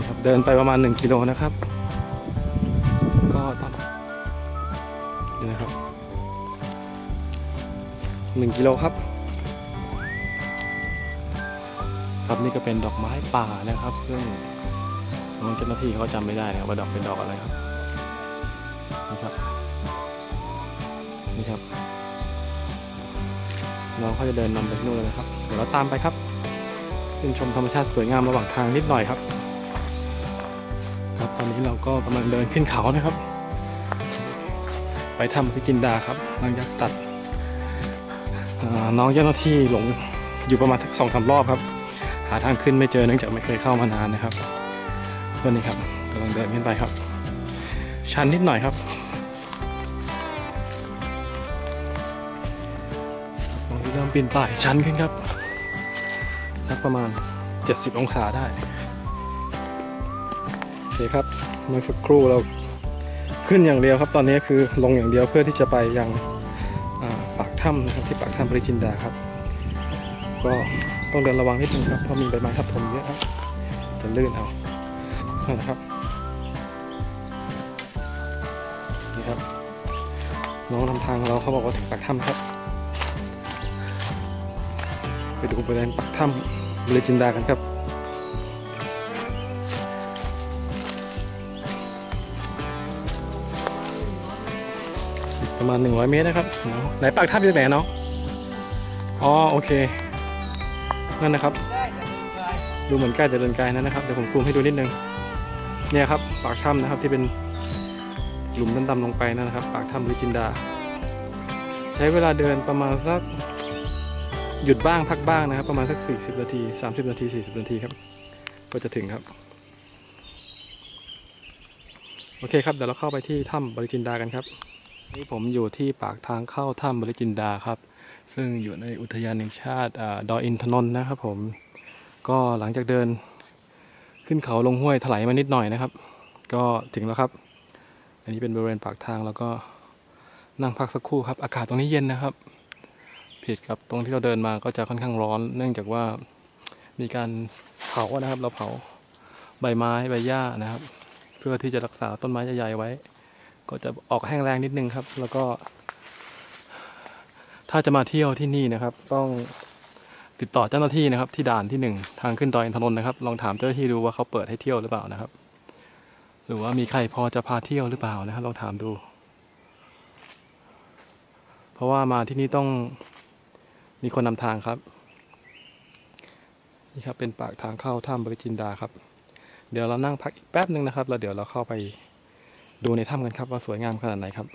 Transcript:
นี่ครับเดินไปประมาณ 1 กิโลนะครับ ก็ตอนนี่นะครับ1กิโลครับ ครับนี่ก็เป็นดอกไม้ป่านะครับ ซึ่งน้องเจ้าหน้าที่เขาจำไม่ได้นะครับว่าดอกเป็นดอกอะไรครับนี่ครับนี่ครับน้องเขาจะเดินนำไปที่นู่นเลยนะครับเดี๋ยวเราตามไปครับชื่นชมธรรมชาติสวยงามระหว่างทางนิดหน่อยครับ อนนี้เราก็กำลังเดินขึ้นเขานะครับ ไปทำพิจินดาครับหลังจากตัดน้องเจ้าหน้าที่หลงอยู่ประมาณทักสองสามรอบครับ หาทางขึ้นไม่เจอเนื่องจากไม่เคยเข้ามานานนะครับวันนี้ครับกำลังเดินขึ้นไปครับ ชันนิดหน่อยครับตรงที่เริ่มปีนป่ายชันขึ้นครับสักประมาณ 70 องศาได้ เคครับเมื่อสักครู่เราขึ้นอย่างเดียวครับ ตอนนี้คือลงอย่างเดียวเพื่อที่จะไปยังปากถ้ำนะครับที่ปากถ้ำปริจินดาครับ ก็ต้องเดินระวังนิดนึงครับเพราะมีใบไม้ทับถมเยอะครับ จะลื่นเอานั่นนะครับนี่ครับน้องนำทางเราเขาบอกว่าถึงปากถ้ำครับ ไปดูบริเวณปากถ้ำบริจินดากันครับ ประมาณ 100 เมตรนะครับไหนปากถ้ำอยู่ไหนเนาะอ๋อโอเคนั่นนะครับ ดูเหมือนใกล้แต่เดินไกลนั่นนะครับเดี๋ยวผมซูมให้ดูนิดนึงเนี่ยครับปากถ้ำนะครับที่เป็นหลุมดำๆลงไปนั่นนะครับ ปากถ้ำบริจินดา ใช้เวลาเดินประมาณสักหยุดบ้างพักบ้างนะครับ ประมาณสัก 40 นาที 30 นาที 40 นาทีครับ ก็จะถึงครับ โอเคครับ เดี๋ยวเราเข้าไปที่ถ้ำบริจินดากันครับ นี่ผมอยู่ที่ปากทางเข้าถ้ำบริจินดาครับ ซึ่งอยู่ในอุทยานแห่งชาติอดอยอินทนนท์นะครับผมก็หลังจากเดิน ขึ้นเขาลงห้วยถลายมานิดหน่อยนะครับ ก็ถึงแล้วครับ อันนี้เป็นบริเวณปากทางแล้วก็นั่งพักสักครู่ครับ อากาศตรงนี้เย็นนะครับ ผิดกับตรงที่เราเดินมาก็จะค่อนข้างร้อน เนื่องจากว่ามีการเผานะครับ เราเผาใบไม้ใบหญ้านะครับ เพื่อที่จะรักษาต้นไม้ใหญ่ๆไว้ ก็จะออกแห้งแรงนิดนึงครับ แล้วก็ ถ้าจะมาเที่ยวที่นี่นะครับ ต้องติดต่อเจ้าหน้าที่นะครับ ที่ด่านที่หนึ่งทางขึ้นดอยอินทนนท์นะครับ ลองถามเจ้าหน้าที่ดูว่าเขาเปิดให้เที่ยวหรือเปล่านะครับ หรือว่ามีใครพอจะพาเที่ยวหรือเปล่านะครับลองถามดู เพราะว่ามาที่นี่ต้องมีคนนำทางครับนี่ครับเป็นปากทางเข้าถ้ำบริจินดาครับ เดี๋ยวเรานั่งพักอีกแป๊บหนึ่งนะครับ แล้วเดี๋ยวเราเข้าไป ดูในถ้ำกันครับว่าสวยงามขนาดไหนครับ